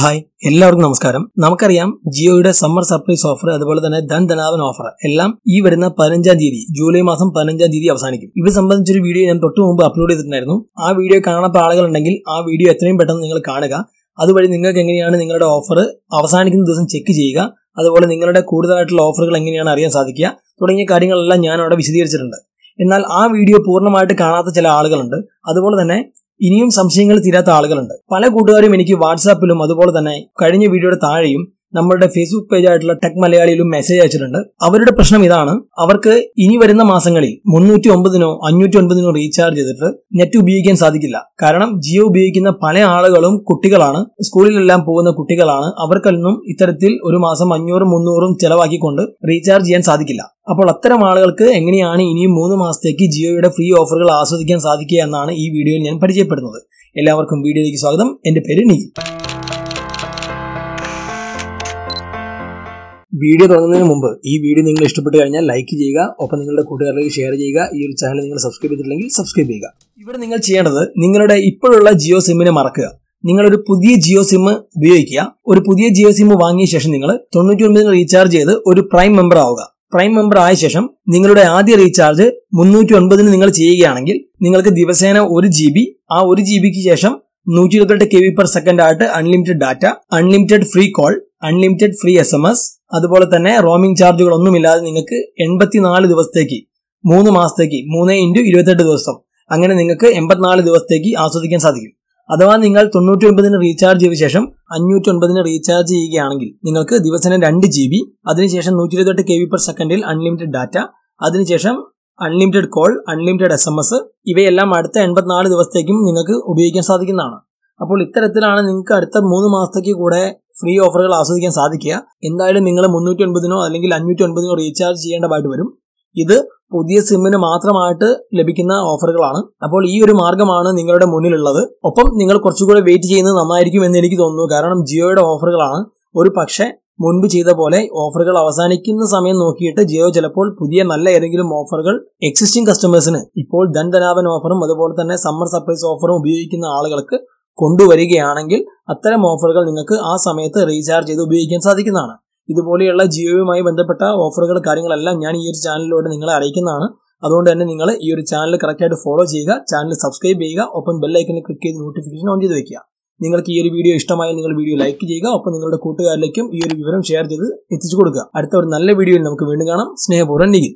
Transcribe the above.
Hi എല്ലാവർക്കും നമസ്കാരം. നമുക്കറിയാം ജിയോയുടെ സമ്മർ സർപ്രൈസ് ഓഫർ അതുപോലെ തന്നെ ധൻ ധനാവൻ ഓഫർ എല്ലാം ഈ വരുന്ന പതിനഞ്ചാം തീയതി ജൂലൈ മാസം പതിനഞ്ചാം തീയതി അവസാനിക്കും. ഇത് സംബന്ധിച്ചൊരു വീഡിയോ ഞാൻ തൊട്ട് മുമ്പ് അപ്ലോഡ് ചെയ്തിട്ടുണ്ടായിരുന്നു. ആ വീഡിയോ കാണാത്ത ആളുകളുണ്ടെങ്കിൽ ആ വീഡിയോ എത്രയും പെട്ടെന്ന് നിങ്ങൾ കാണുക. അതുവഴി നിങ്ങൾക്ക് എങ്ങനെയാണ് നിങ്ങളുടെ ഓഫർ അവസാനിക്കുന്ന ദിവസം ചെക്ക് ചെയ്യുക. അതുപോലെ നിങ്ങളുടെ കൂടുതലായിട്ടുള്ള ഓഫറുകൾ എങ്ങനെയാണ് അറിയാൻ സാധിക്കുക. തുടങ്ങിയ കാര്യങ്ങളെല്ലാം ഞാൻ അവിടെ വിശദീകരിച്ചിട്ടുണ്ട്. എന്നാൽ ആ വീഡിയോ പൂർണമായിട്ട് കാണാത്ത ചില ആളുകളുണ്ട്. അതുപോലെ തന്നെ ഇനിയും സംശയങ്ങൾ തീരാത്ത ആളുകളുണ്ട്. പല കൂട്ടുകാരും എനിക്ക് വാട്സാപ്പിലും അതുപോലെ തന്നെ കഴിഞ്ഞ വീഡിയോയുടെ താഴെയും നമ്മളുടെ ഫേസ്ബുക്ക് പേജ് ആയിട്ടുള്ള ടെക് മലയാളിയിലും മെസ്സേജ് അയച്ചിട്ടുണ്ട്. അവരുടെ പ്രശ്നം ഇതാണ്. അവർക്ക് ഇനി വരുന്ന മാസങ്ങളിൽ മുന്നൂറ്റി ഒമ്പതിനോ അഞ്ഞൂറ്റി ഒൻപതിനോ റീചാർജ് ചെയ്തിട്ട് നെറ്റ് ഉപയോഗിക്കാൻ സാധിക്കില്ല. കാരണം ജിയോ ഉപയോഗിക്കുന്ന പല ആളുകളും കുട്ടികളാണ്. സ്കൂളിലെല്ലാം പോകുന്ന കുട്ടികളാണ്. അവർക്കൊന്നും ഇത്തരത്തിൽ ഒരു മാസം അഞ്ഞൂറും മുന്നൂറും ചെലവാക്കിക്കൊണ്ട് റീചാർജ് ചെയ്യാൻ സാധിക്കില്ല. അപ്പോൾ അത്തരം ആളുകൾക്ക് എങ്ങനെയാണ് ഇനിയും മൂന്ന് മാസത്തേക്ക് ജിയോയുടെ ഫ്രീ ഓഫറുകൾ ആസ്വദിക്കാൻ സാധിക്കുക എന്നാണ് ഈ വീഡിയോയിൽ ഞാൻ പരിചയപ്പെടുന്നത്. എല്ലാവർക്കും വീഡിയോയിലേക്ക് സ്വാഗതം. എന്റെ പേര് നീ വീഡിയോ തുടങ്ങുന്നതിന് മുമ്പ് ഈ വീഡിയോ നിങ്ങൾ ഇഷ്ടപ്പെട്ട് കഴിഞ്ഞാൽ ലൈക്ക് ചെയ്യുക ഒപ്പം നിങ്ങളുടെ കൂട്ടുകാരിലേക്ക് ഷെയർ ചെയ്യുക ഈ ഒരു ചാനൽ നിങ്ങൾ സബ്സ്ക്രൈബ് ചെയ്തിട്ടില്ലെങ്കിൽ സബ്സ്ക്രൈബ് ചെയ്യുക. ഇവിടെ നിങ്ങൾ ചെയ്യേണ്ടത് നിങ്ങളുടെ ഇപ്പോഴുള്ള ജിയോ സിമ്മിനെ മറക്കുക. നിങ്ങളൊരു പുതിയ ജിയോ സിം ഉപയോഗിക്കുക. ഒരു പുതിയ ജിയോ സിം വാങ്ങിയ ശേഷം നിങ്ങൾ തൊണ്ണൂറ്റി ഒൻപതിന് റീചാർജ് ചെയ്ത് ഒരു പ്രൈം മെമ്പർ ആവുക. പ്രൈം മെമ്പർ ആയ ശേഷം നിങ്ങളുടെ ആദ്യ റീചാർജ് മുന്നൂറ്റി ഒൻപതിന് നിങ്ങൾ ചെയ്യുകയാണെങ്കിൽ നിങ്ങൾക്ക് ദിവസേന ഒരു ജി ബി ആ ഒരു ജി ബിക്ക് ശേഷം നൂറ്റി ഇരുപത്തെട്ട് കെ ബി പെർ സെക്കൻഡ് ആയിട്ട് unlimited data unlimited free call unlimited free S M S അതുപോലെ തന്നെ റോമിംഗ് ചാർജുകൾ ഒന്നുമില്ലാതെ നിങ്ങൾക്ക് എൺപത്തിനാല് ദിവസത്തേക്ക് മൂന്ന് മാസത്തേക്ക് മൂന്ന് ഇന്റു ഇരുപത്തെട്ട് ദിവസം അങ്ങനെ നിങ്ങൾക്ക് എൺപത്തിനാല് ദിവസത്തേക്ക് ആസ്വദിക്കാൻ സാധിക്കും. അഥവാ നിങ്ങൾ തൊണ്ണൂറ്റി ഒൻപതിന് റീചാർജ് ചെയ്ത ശേഷം അഞ്ഞൂറ്റി ഒൻപതിന് റീചാർജ് ചെയ്യുകയാണെങ്കിൽ നിങ്ങൾക്ക് ദിവസേന രണ്ട് ജി ബി അതിനുശേഷം നൂറ്റി ഇരുപത്തെട്ട് കെ ബി പെർ സെക്കൻഡിൽ അൺലിമിറ്റഡ് ഡാറ്റ അതിനുശേഷം unlimited call unlimited S M S ഇവയെല്ലാം അടുത്ത എൺപത്തിനാല് ദിവസത്തേക്കും നിങ്ങൾക്ക് ഉപയോഗിക്കാൻ സാധിക്കുന്നതാണ്. അപ്പോൾ ഇത്തരത്തിലാണ് നിങ്ങൾക്ക് അടുത്ത മൂന്ന് മാസത്തേക്ക് കൂടെ ഫ്രീ ഓഫറുകൾ ആസ്വദിക്കാൻ സാധിക്കുക. എന്തായാലും നിങ്ങൾ മുന്നൂറ്റി ഒൻപതിനോ അല്ലെങ്കിൽ അഞ്ഞൂറ്റി ഒൻപതിനോ റീചാർജ് ചെയ്യേണ്ടതായിട്ട് വരും. ഇത് പുതിയ സിമ്മിന് മാത്രമായിട്ട് ലഭിക്കുന്ന ഓഫറുകളാണ്. അപ്പോൾ ഈ ഒരു മാർഗമാണ് നിങ്ങളുടെ മുന്നിലുള്ളത്. ഒപ്പം നിങ്ങൾ കുറച്ചുകൂടെ വെയിറ്റ് ചെയ്യുന്നത് നന്നായിരിക്കും എന്ന് എനിക്ക് തോന്നുന്നു. കാരണം ജിയോയുടെ ഓഫറുകളാണ്. ഒരു പക്ഷേ മുൻപ് ചെയ്ത പോലെ ഓഫറുകൾ അവസാനിക്കുന്ന സമയം നോക്കിയിട്ട് ജിയോ ചിലപ്പോൾ പുതിയ നല്ല ഏതെങ്കിലും ഓഫറുകൾ എക്സിസ്റ്റിംഗ് കസ്റ്റമേഴ്സിന് ഇപ്പോൾ ധൻ ധനാപൻ ഓഫറും അതുപോലെ തന്നെ സമ്മർ സർപ്രൈസ് ഓഫറും ഉപയോഗിക്കുന്ന ആളുകൾക്ക് കൊണ്ടുവരികയാണെങ്കിൽ അത്തരം ഓഫറുകൾ നിങ്ങൾക്ക് ആ സമയത്ത് റീചാർജ് ചെയ്ത് ഉപയോഗിക്കാൻ സാധിക്കുന്നതാണ്. ഇതുപോലെയുള്ള ജിയോയുമായി ബന്ധപ്പെട്ട ഓഫറുകൾ കാര്യങ്ങളെല്ലാം ഞാൻ ഈ ഒരു ചാനലിലൂടെ നിങ്ങളെ അറിയിക്കുന്നതാണ്. അതുകൊണ്ട് തന്നെ നിങ്ങൾ ഈ ഒരു ചാനൽ കറക്റ്റായിട്ട് ഫോളോ ചെയ്യുക ചാനൽ സബ്സ്ക്രൈബ് ചെയ്യുക ഒപ്പം ബെല്ലൈക്കനിൽ ക്ലിക്ക് ചെയ്ത് നോട്ടിഫിക്കേഷൻ ഓൺ ചെയ്ത് വയ്ക്കുക നിങ്ങൾക്ക് ഈ ഒരു വീഡിയോ ഇഷ്ടമായാൽ നിങ്ങൾ വീഡിയോ ലൈക്ക് ചെയ്യുക ഒപ്പം നിങ്ങളുടെ കൂട്ടുകാരിലേക്കും ഈ ഒരു വിവരം ഷെയർ ചെയ്ത് എത്തിച്ചു കൊടുക്കുക. അടുത്ത ഒരു നല്ല വീഡിയോയിൽ നമുക്ക് വീണ്ടും കാണാം. സ്നേഹപൂർവം നിഖിൽ.